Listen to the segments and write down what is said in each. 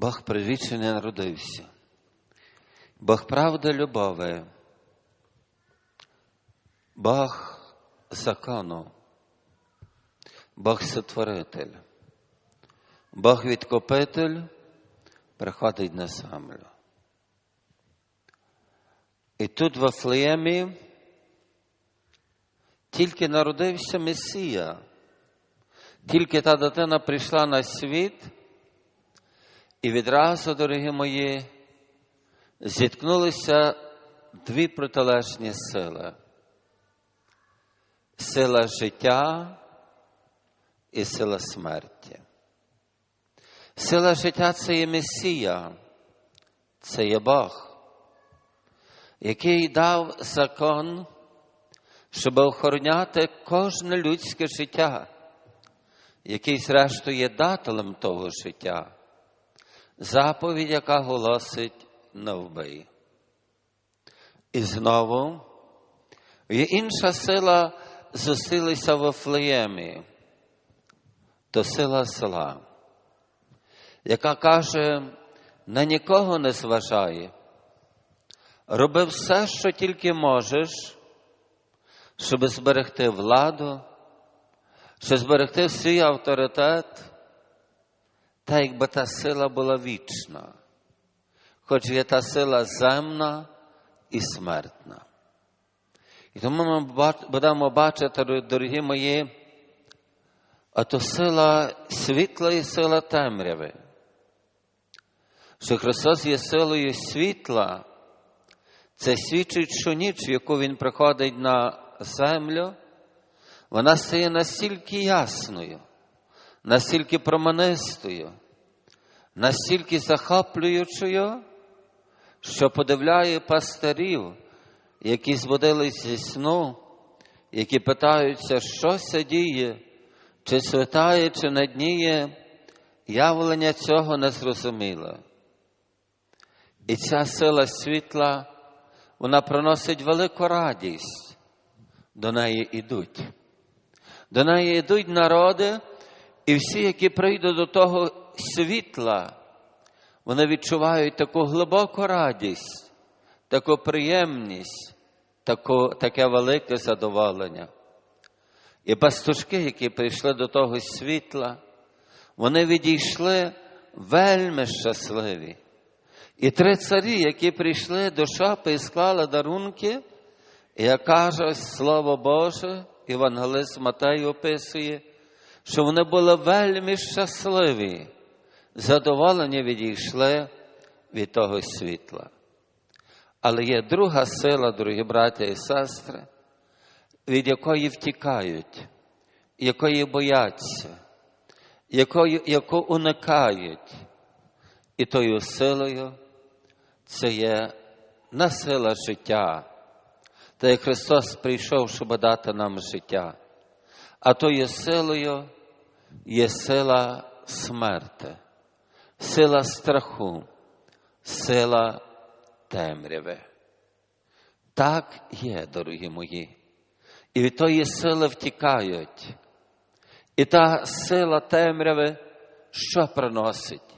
Бог прирічений народився. Бог правда любові. Бог закону. Бог сотворитель. Бог відкупитель приходить на землю. І тут в Афлеємі тільки народився Месія, тільки та дитина прийшла на світ, і відразу, дорогі мої, зіткнулися дві протилежні сили. Сила життя і сила смерті. Сила життя це є Месія, це є Бог, який дав закон, щоб охороняти кожне людське життя, який, зрештою, є дателем того життя, заповідь, яка голосить не вбий. І знову є інша сила зусилися в Офлеємі, то сила села яка каже, на нікого не зважає, роби все, що тільки можеш, щоб зберегти владу, щоб зберегти свій авторитет, та якби та сила була вічна, хоч є та сила земна і смертна. І тому ми будемо бачити, дорогі мої, а то сила світла і сила темряви що Христос є силою світла, це свідчить, що ніч, в яку Він приходить на землю, вона стає настільки ясною, настільки променистою, настільки захоплюючою, що подивляє пастирів, які збудились зі сну, які питаються, що це діє, чи святає, чи надніє, явлення цього не зрозуміло. І ця сила світла, вона приносить велику радість. До неї йдуть. До неї йдуть народи, і всі, які прийдуть до того світла, вони відчувають таку глибоку радість, таку приємність, таку, таке велике задоволення. І пастушки, які прийшли до того світла, вони відійшли вельми щасливі. І три царі, які прийшли до шапи і склали дарунки, як каже Слово Боже, Євангелист Матей описує, що вони були вельми щасливі, задоволені відійшли від того світла. Але є друга сила, дорогі браття і сестри, від якої втікають, якої бояться, якої, яку уникають, і тою силою це є не сила життя, та як Христос прийшов, щоб дати нам життя, а тою силою є сила смерти, сила страху, сила темряви. Так є, дорогі мої. І від тої сили втікають. І та сила темряви, що приносить?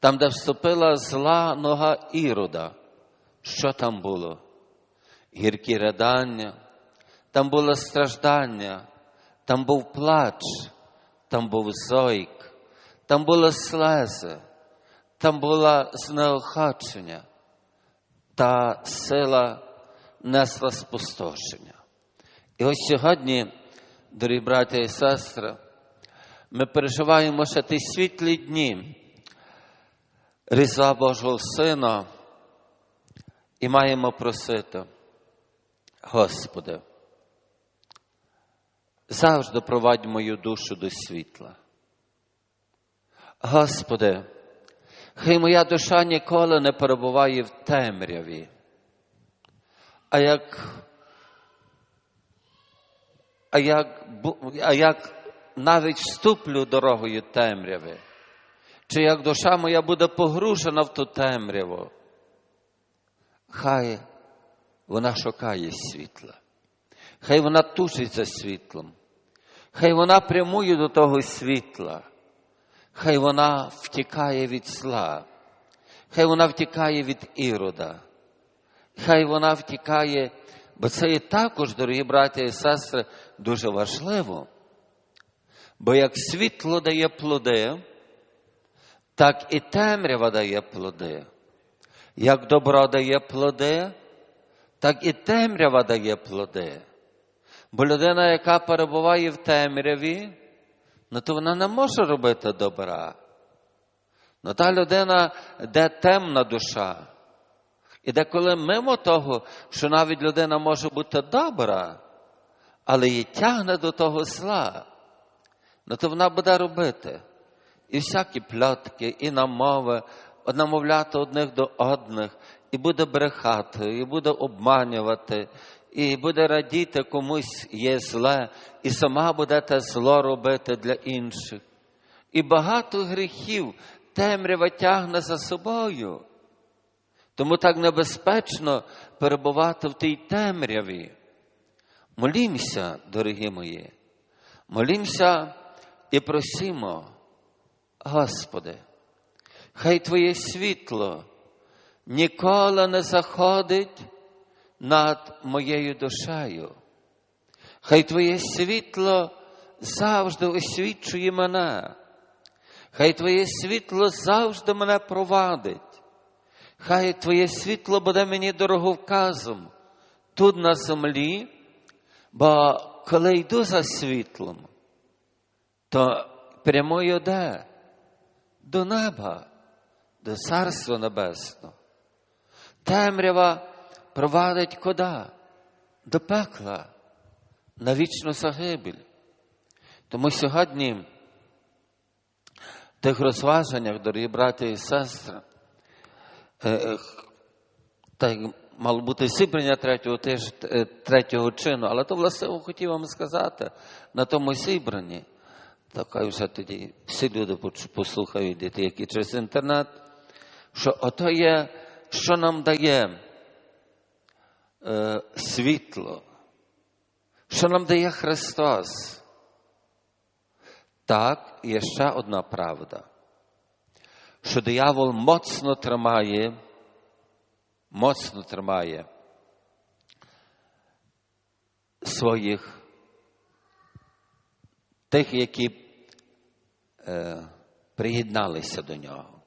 Там, де вступила зла нога Ірода, що там було? Гіркі ридання, там було страждання, там був плач, там був зойк, там були слези, там було знеохачення, та сила несла спустошення. І ось сьогодні, дорогі браття і сестри, ми переживаємо ще ті світлі дні. Різдва Божого Сина і маємо просити, Господи, завжди провадь мою душу до світла. Господи, хай моя душа ніколи не перебуває в темряві, а як а як, а як навіть вступлю дорогою темряви, чи як душа моя буде погружена в ту темряву, хай вона шукає світла, хай вона тушить за світлом, хай вона прямує до того світла, хай вона втікає від зла, хай вона втікає від ірода, хай вона втікає, бо це і також, дорогі браті і сестри, дуже важливо. Бо як світло дає плоди, так і темрява дає плоди. Як добро дає плоди, так і темрява дає плоди. Бо людина, яка перебуває в темряві, ну то вона не може робити добра. Ну та людина, де темна душа. І деколи мимо того, що навіть людина може бути добра, але її тягне до того зла, ну то вона буде робити. І всякі пльотки, і намови, намовляти одних до одних, і буде брехати, і буде обманювати, і буде радіти комусь є зле, і сама буде те зло робити для інших. І багато гріхів темрява тягне за собою. Тому так небезпечно перебувати в тій темряві. Молімося, дорогі мої, молімося і просімо, Господи, хай Твоє світло ніколи не заходить над моєю душею. Хай Твоє світло завжди освічує мене. Хай Твоє світло завжди мене провадить. Хай Твоє світло буде мені дороговказом тут на землі, бо коли йду за світлом, то прямую де? До неба, до Царства Небесного. Темрява провадить куди? До пекла, на вічну загибель. Тому сьогодні в тих розваженнях, дорогі брати і сестри, так мало бути зібрання третього тиж, третього чину, але то власне хотів вам сказати на тому зібранні. Так вже тоді всі люди послухають діти, які через інтернет, що ото є, що нам дає е, світло, що нам дає Христос. Так, є ще одна правда, що диявол моцно тримає, моцно тримає своїх тих, які е, приєдналися до нього.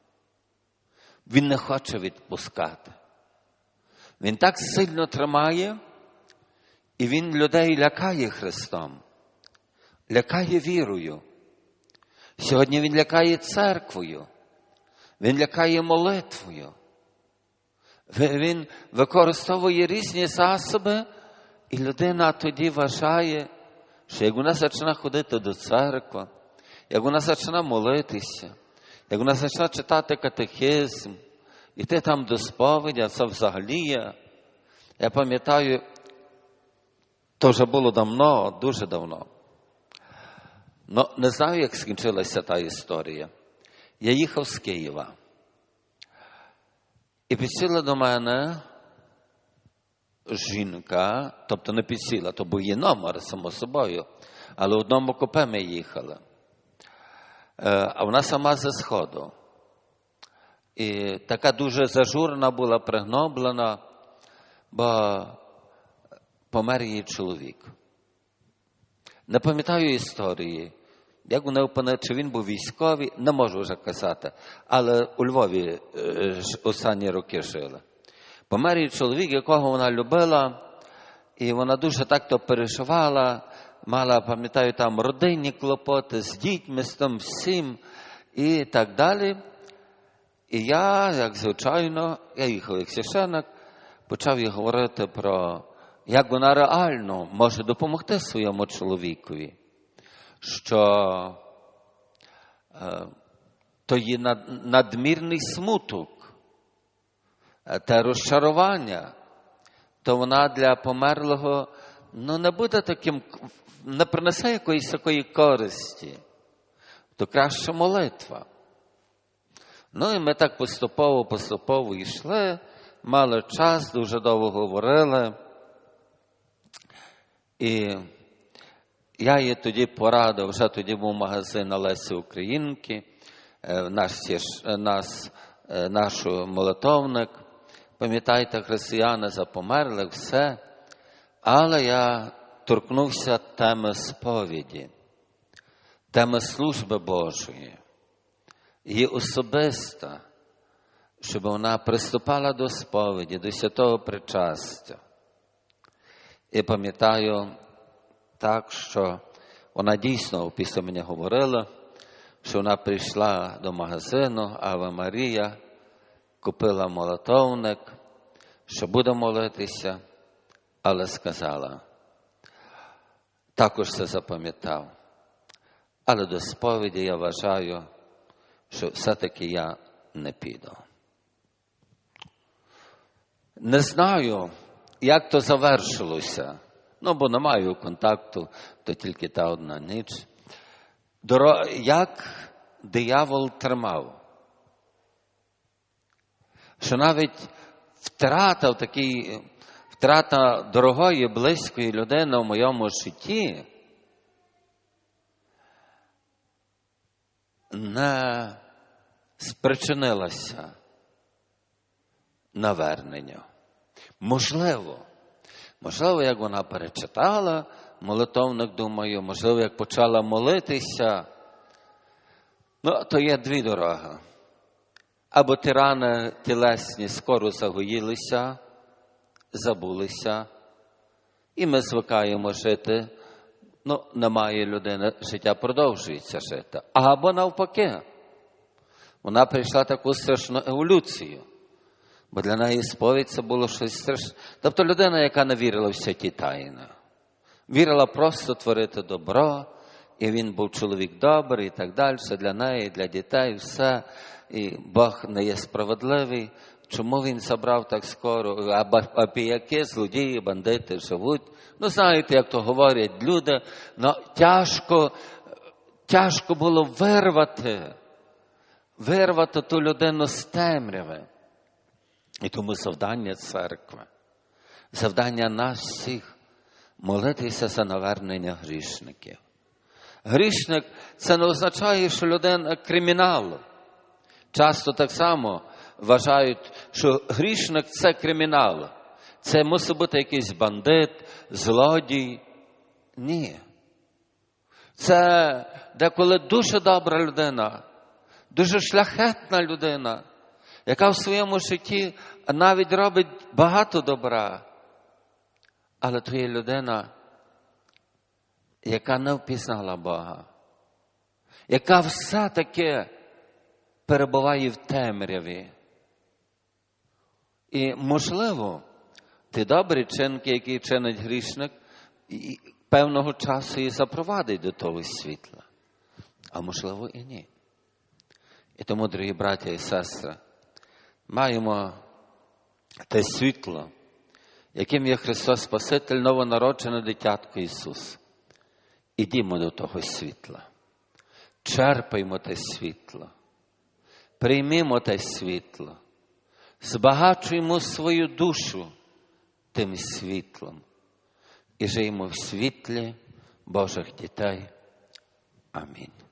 Він не хоче відпускати. Він так сильно тримає, і він людей лякає Христом, лякає вірою. Сьогодні він лякає церквою, він лякає молитвою. Він використовує різні засоби, і людина тоді вважає, що як вона почне ходити до церкви, як вона почне молитися, як вона почне читати катехизм, іти там до сповіді, це взагалі є. Я пам'ятаю, то вже було давно, дуже давно. Но не знаю, як скінчилася та історія. Я їхав з Києва. І підсіла до мене жінка, тобто не підсіла, то був її номер, само собою, але в одному купе ми їхали. А вона сама зі сходу. І така дуже зажурена була, пригноблена, бо помер її чоловік. Не пам'ятаю історії. Як вони опинили, чи він був військовий, не можу вже казати. Але у Львові останні роки жили. Помер її чоловік, якого вона любила, і вона дуже так то переживала, мала, пам'ятаю, там родинні клопоти з дітьми, з тим всім і так далі. І я, як звичайно, я їхав як священник, почав їй говорити про, як вона реально може допомогти своєму чоловікові що е, то є надмірний смуток та розчарування, то вона для померлого ну, не буде таким, не принесе якоїсь такої користі, то краще молитва. Ну і ми так поступово-поступово йшли, мали час, дуже довго говорили. І я їй тоді порадив, вже тоді був магазин на Лесі Українки. е, наш, е, нас, е, наш молитовник. Пам'ятайте, християни за померлих, все. Але я торкнувся теми сповіді, теми служби Божої. Її особиста, щоб вона приступала до сповіді, до святого причастя. І пам'ятаю так, що вона дійсно після мені говорила, що вона прийшла до магазину Ава Марія, купила молотовник, що буде молитися, але сказала, також це запам'ятав. Але до сповіді я вважаю, що все-таки я не піду. Не знаю, як то завершилося. Ну, бо не маю контакту, то тільки та одна ніч. Доро... Як диявол тримав, що навіть втрата такий, втрата дорогої, близької людини в моєму житті не спричинилася наверненню. Можливо, можливо, як вона перечитала молитовник, думаю, можливо, як почала молитися. Ну, то є дві дороги. Або ті рани тілесні скоро загоїлися, забулися, і ми звикаємо жити. Ну, немає людини, життя продовжується жити. Або навпаки, вона прийшла таку страшну еволюцію. Бо для неї сповідь це було щось страшне. Тобто людина, яка не вірила в святі тайни, вірила просто творити добро, і він був чоловік добрий і так далі, для неї, для дітей, все. І Бог не є справедливий. Чому він забрав так скоро? А, піяки, злодії, бандити живуть. Ну, знаєте, як то говорять люди, ну, тяжко, тяжко було вирвати, вирвати ту людину з темряви. І тому завдання церкви, завдання нас всіх молитися за навернення грішників. Грішник це не означає, що людина кримінал. Часто так само вважають, що грішник це кримінал. Це мусить бути якийсь бандит, злодій. Ні. Це деколи дуже добра людина, дуже шляхетна людина, яка в своєму житті навіть робить багато добра. Але то є людина, яка не впізнала Бога, яка все-таки перебуває в темряві. І, можливо, ті добрі чинки, які чинить грішник, певного часу і запровадить до того світла, а можливо і ні. І тому, дорогі браття і сестри, маємо те світло, яким є Христос Спаситель, новонароджене дитятко Ісус. Ідімо до того світла, черпаймо те світло, приймімо те світло, збагачуємо свою душу тим світлом і живемо в світлі Божих дітей. Амінь.